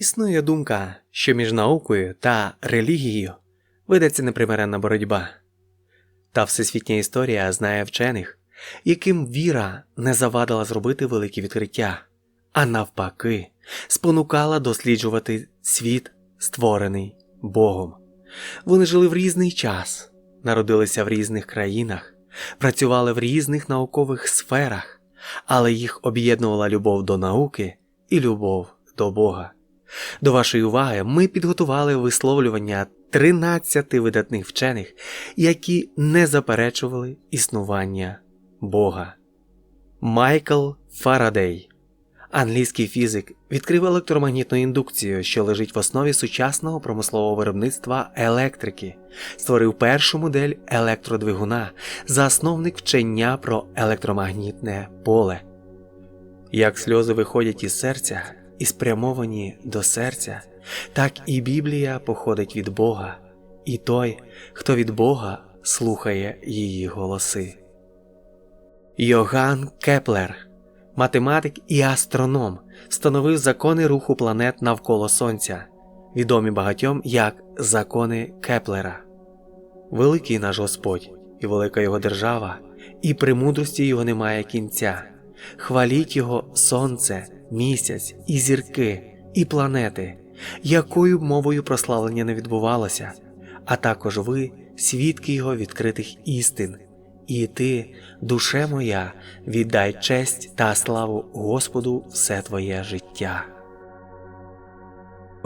Існує думка, що між наукою та релігією ведеться непримиренна боротьба. Та всесвітня історія знає вчених, яким віра не завадила зробити великі відкриття, а навпаки, спонукала досліджувати світ, створений Богом. Вони жили в різний час, народилися в різних країнах, працювали в різних наукових сферах, але їх об'єднувала любов до науки і любов до Бога. До вашої уваги ми підготували висловлювання 13 видатних вчених, які не заперечували існування Бога. Майкл Фарадей, англійський фізик, відкрив електромагнітну індукцію, що лежить в основі сучасного промислового виробництва електрики, створив першу модель електродвигуна, засновник вчення про електромагнітне поле. Як сльози виходять із серця і спрямовані до серця, так і Біблія походить від Бога, і той, хто від Бога слухає її голоси. Йоган Кеплер, математик і астроном, встановив закони руху планет навколо Сонця, відомі багатьом як закони Кеплера. Великий наш Господь і велика його держава, і премудрості його немає кінця. Хваліть його сонце, місяць, і зірки, і планети, якою б мовою прославлення не відбувалося, а також ви, свідки його відкритих істин. І ти, душе моя, віддай честь та славу Господу все твоє життя.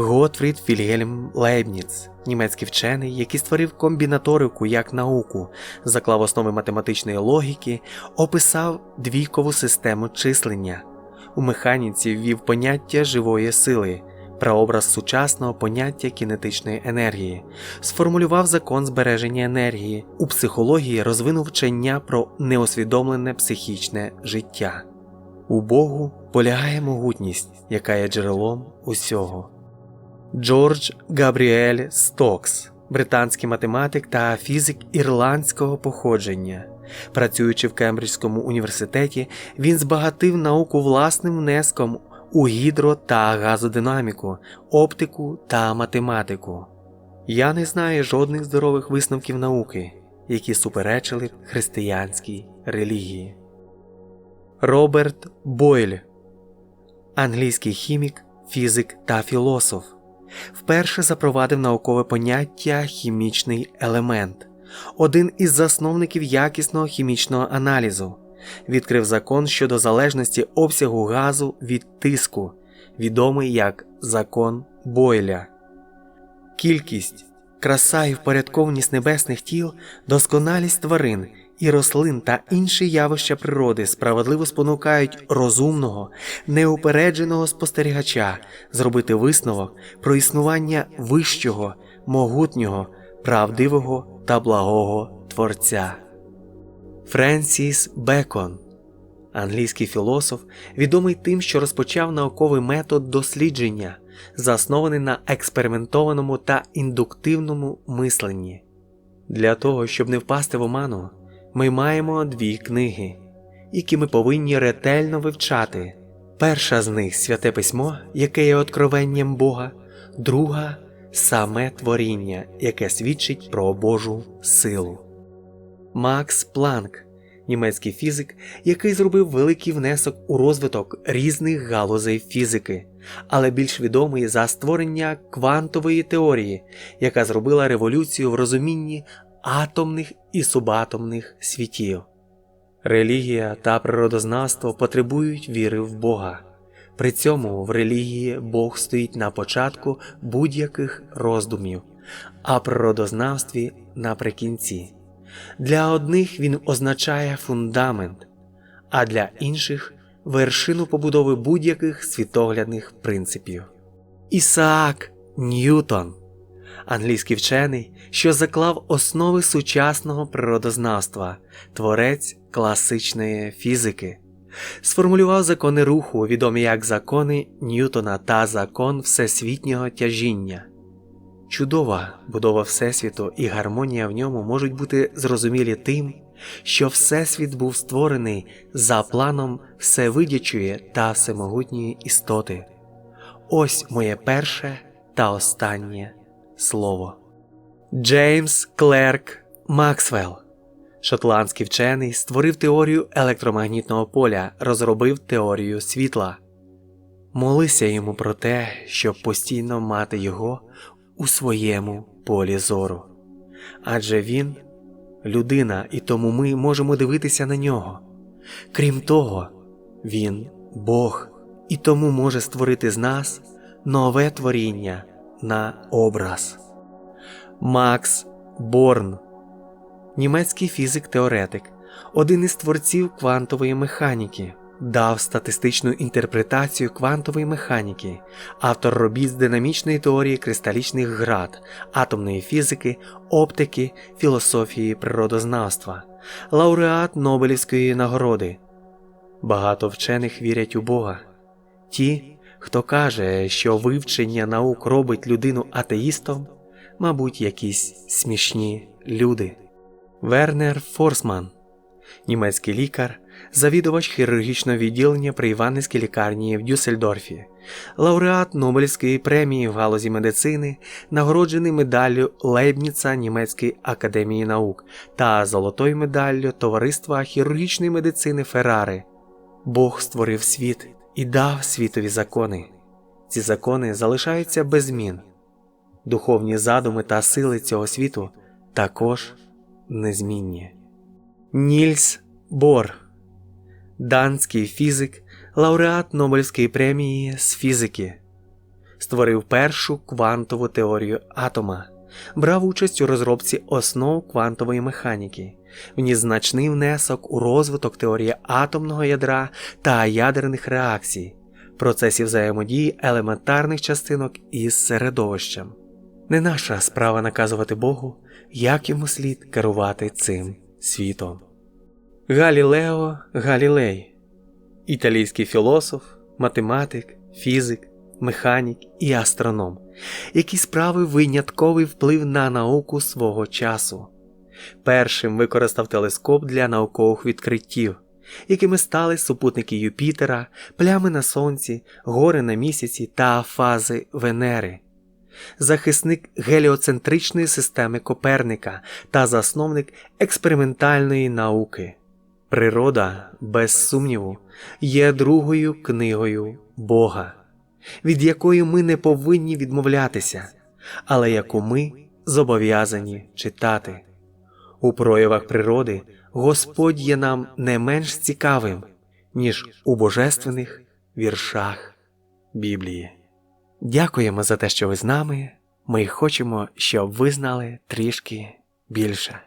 Готфрід Вільгельм Лейбніц, німецький вчений, який створив комбінаторику як науку, заклав основи математичної логіки, описав двійкову систему числення. У механіці ввів поняття живої сили, прообраз сучасного поняття кінетичної енергії, сформулював закон збереження енергії, у психології розвинув вчення про неосвідомлене психічне життя. У Богу полягає могутність, яка є джерелом усього. Джордж Габріель Стокс, британський математик та фізик ірландського походження. Працюючи в Кембриджському університеті, він збагатив науку власним внеском у гідро та газодинаміку, оптику та математику. Я не знаю жодних здорових висновків науки, які суперечили християнській релігії. Роберт Бойль, англійський хімік, фізик та філософ, вперше запровадив наукове поняття хімічний елемент, один із засновників якісного хімічного аналізу, відкрив закон щодо залежності обсягу газу від тиску, відомий як закон Бойля. Кількість, краса і впорядкованість небесних тіл, досконалість тварин і рослин та інші явища природи справедливо спонукають розумного, неупередженого спостерігача зробити висновок про існування вищого, могутнього, правдивого та благого Творця. Френсіс Бекон, англійський філософ, відомий тим, що розпочав науковий метод дослідження, заснований на експериментованому та індуктивному мисленні. Для того, щоб не впасти в оману, ми маємо дві книги, які ми повинні ретельно вивчати. Перша з них святе письмо, яке є откровенням Бога, друга саме творіння, яке свідчить про Божу силу. Макс Планк, німецький фізик, який зробив великий внесок у розвиток різних галузей фізики, але більш відомий за створення квантової теорії, яка зробила революцію в розумінні атомних і субатомних світів. Релігія та природознавство потребують віри в Бога. При цьому в релігії Бог стоїть на початку будь-яких роздумів, а природознавстві наприкінці. Для одних він означає фундамент, а для інших вершину побудови будь-яких світоглядних принципів. Ісаак Ньютон, англійський вчений, що заклав основи сучасного природознавства, творець класичної фізики, сформулював закони руху, відомі як закони Ньютона та закон всесвітнього тяжіння. Чудова будова Всесвіту і гармонія в ньому можуть бути зрозумілі тим, що Всесвіт був створений за планом всевидячої та всемогутньої істоти. ось моє перше та останнє слово. Джеймс Клерк Максвелл, шотландський вчений, створив теорію електромагнітного поля, розробив теорію світла. Молися йому про те, щоб постійно мати його у своєму полі зору. Адже він людина, і тому ми можемо дивитися на нього. Крім того, він Бог, і тому може створити з нас нове творіння на образ. Макс Борн, німецький фізик-теоретик, один із творців квантової механіки, дав статистичну інтерпретацію квантової механіки, автор робіт з динамічної теорії кристалічних град, атомної фізики, оптики, філософії природознавства, лауреат Нобелівської нагороди. Багато вчених вірять у Бога. Ті, хто каже, що вивчення наук робить людину атеїстом, мабуть, якісь смішні люди. Вернер Форсман, німецький лікар, завідувач хірургічного відділення при Іванівській лікарні в Дюссельдорфі, лауреат Нобелівської премії в галузі медицини, нагороджений медаллю Лейбніца Німецької академії наук та золотою медаллю Товариства хірургічної медицини Феррари. Бог створив світ і дав світові закони. Ці закони залишаються без змін. Духовні задуми та сили цього світу також незмінні. Нільс Бор, данський фізик, лауреат Нобелівської премії з фізики, створив першу квантову теорію атома, брав участь у розробці основ квантової механіки, вніс значний внесок у розвиток теорії атомного ядра та ядерних реакцій, процесів взаємодії елементарних частинок із середовищем. Не наша справа наказувати Богу, як йому слід керувати цим світом. Галілео Галілей, італійський філософ, математик, фізик, механік і астроном, який справив винятковий вплив на науку свого часу. Першим використав телескоп для наукових відкриттів, якими стали супутники Юпітера, плями на Сонці, гори на місяці та фази Венери захисник геліоцентричної системи Коперника та засновник експериментальної науки. Природа, без сумніву, є другою книгою Бога, від якої ми не повинні відмовлятися, але яку ми зобов'язані читати. У проявах природи Господь є нам не менш цікавим, ніж у божественних віршах Біблії. Дякуємо за те, що ви з нами. Ми хочемо, щоб ви знали трішки більше.